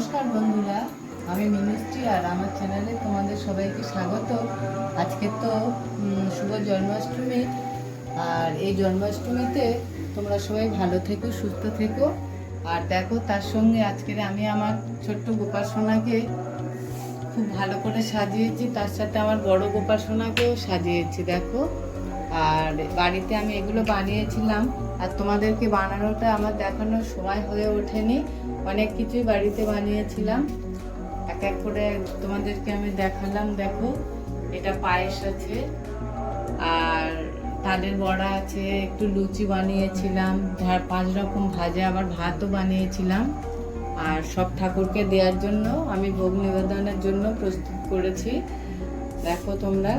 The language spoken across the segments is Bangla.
নমস্কার বন্ধুরা, আমি মিনিস্ট্রি আর আমার চ্যানেলে তোমাদের সবাইকে স্বাগত। আজকে তো শুভ জন্মাষ্টমী, আর এই জন্মাষ্টমীতে তোমরা সবাই ভালো থেকো, সুস্থ থেকো। আর দেখো, তার সঙ্গে আজকের আমি আমার ছোট্ট গোপাসনাকে খুব ভালো করে সাজিয়েছি, তার সাথে আমার বড় গোপাসনাকেও সাজিয়েছি, দেখো। আর বাড়িতে আমি এগুলো বানিয়েছিলাম। আর তোমাদেরকে বানানোটা আমার দেখানোর সময় হয়ে ওঠেনি। অনেক কিছুই বাড়িতে বানিয়েছিলাম। এক এক করে তোমাদেরকে আমি দেখালাম, দেখো। এটা পায়েস আছে, আর তালের বড়া আছে, একটু লুচি বানিয়েছিলাম পাঁচ রকম ভাজা আবার ভাতও বানিয়েছিলাম। আর সব ঠাকুরকে দেওয়ার জন্য আমি ভোগ নিবেদনের জন্য প্রস্তুত করেছি। দেখো তোমরা।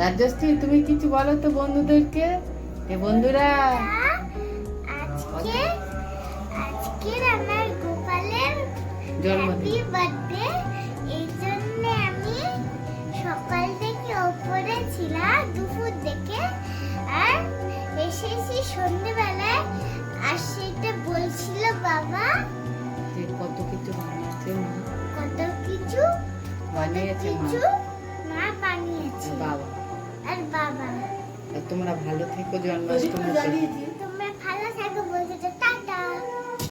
রাজশ্রী তুমি কিছু বলো তো বন্ধুদেরকে? এ বন্ধুরা। আজকে আজকের আমার গোপালের জন্মদিন। বার্থডে এই জন্য আমি সকাল থেকে ওপরে ছিলাম দুপুর থেকে। আর এসেছি সন্ধ্যেবেলায় আর সেটা বলছিল বাবা। কত কিছু বানিয়েছে কত কিছু মা। কিছু তোমরা ভালো থেকো জন্মাষ্টমীতে।